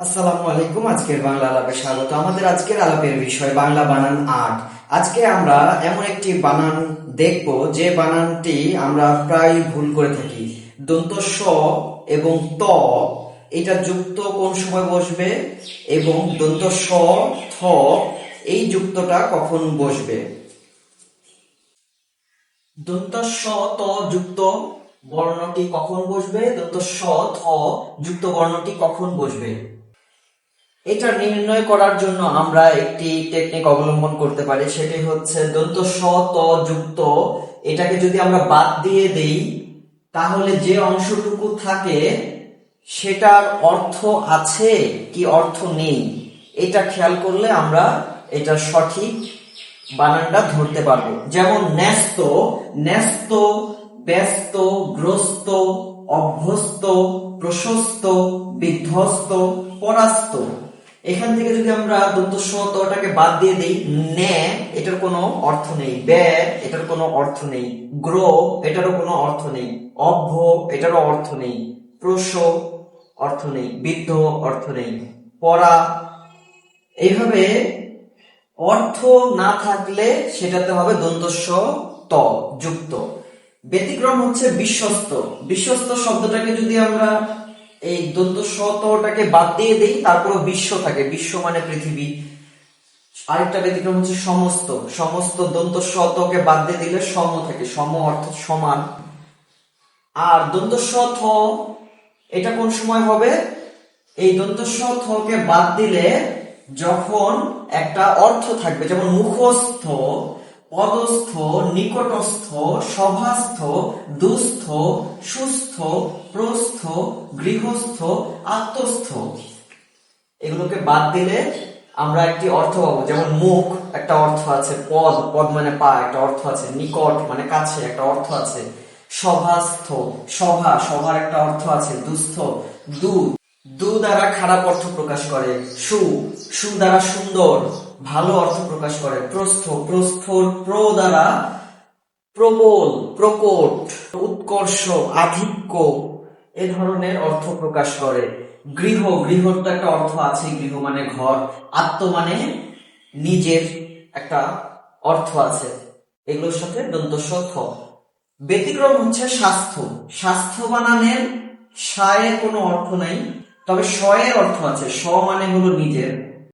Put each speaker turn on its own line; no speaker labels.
আসসালামু আলাইকুম, আজকের বাংলা আলাপে স্বাগত। আমাদের আজকের আলাপের বিষয় বাংলা বানান আর্ট। আজকে আমরা এমন একটি বানান দেখব, যে বানানটি আমরা প্রায় ভুল করে থাকি। দন্ত স এবং ত, এটা যুক্ত কোন সময় বসবে এবং দন্ত স থ, এই যুক্তটা কখন বসবে? দন্ত স ত যুক্ত বর্ণটি কখন বসবে? দন্ত স থ যুক্ত বর্ণটি কখন বসবে? এটা নির্ণয় করার জন্য আমরা একটি টেকনিক অবলম্বন করতে পারি, সেটি হচ্ছে দন্ত স ত যুক্ত এটাকে যদি আমরা বাদ দিয়ে দেই, তাহলে যে অংশটুকু থাকে, সেটার অর্থ আছে কি অর্থ নেই? এটা খেয়াল করলে আমরা এটা সঠিক বানানটা ধরতে পারব। যেমন ন্যস্ত ন্যস্ত, ব্যস্ত, গ্রস্ত, অভ্যস্ত, প্রশস্ত, বিধ্বস্ত, পরাস্ত। এখান থেকে যদি আমরা দন্ত সতটাকে বাদ দিয়ে দিই ন্যা এটার কোনো অর্থ নেই। ব্যয় এটার কোনো অর্থ নেই। গ্র, এটারও কোনো অর্থ নেই। অভ্য, এটারও অর্থ নেই। প্রস অর্থ নেই। বৃদ্ধ, অর্থ নেই। পড়া, এইভাবে অর্থ না থাকলে সেটাতে হবে দন্তস্ব ত যুক্ত। ব্যতিক্রম হচ্ছে বিশ্বস্ত। বিশ্বস্ত শব্দটাকে যদি আমরা এই দন্ত তটাকে বাদ দিয়ে দেই তারপর বিশ্ব থাকে। বিশ্ব মানে পৃথিবী। আরেকটা ব্যতিক্রম হচ্ছে সমস্ত। সমস্ত দন্ত শতকে বাদ দিয়ে দিলে সম থাকে। সম অর্থাৎ সমান। আর দন্ত থ এটা কোন সময় হবে? এই দন্ত থকে বাদ দিলে যখন একটা অর্থ থাকবে, যেমন মুখস্থ পদস্থ, নিকটস্থ, সভাস্থ, দুস্থ, সুস্থ, প্রস্থ, গৃহস্থ, আত্মস্থ। এগুলোকে বাদ দিলে আমরা একটি অর্থ পাবো, যেমন মুখ, একটা অর্থ আছে, পদ পদ মানে পা, একটা অর্থ আছে, নিকট মানে কাছে, একটা অর্থ আছে। সভাস্থ, সভা, সভার একটা অর্থ আছে, দুস্থ দু দু দ্বারা খারাপ অর্থ প্রকাশ করে, সু সু দ্বারা সুন্দর, ভালো অর্থ প্রকাশ করে, প্রস্থ, প্রস্থর প্র দ্বারা প্রবল, প্রকট, উৎকর্ষ, আধিক্য, এ ধরনের অর্থ প্রকাশ করে। গৃহ, গৃহর তো একটা অর্থ আছে, গৃহ মানে ঘর, আত্ম মানে নিজের একটা অর্থ আছে। এগুলোর সাথে দন্তস্ব ব্যতিক্রম হচ্ছে স্বাস্থ্য। স্বাস্থ্য বানানের সায়ের কোনো অর্থ নাই। তবে স্ব এর অর্থ আছে স্ব মানে হলো নিজের।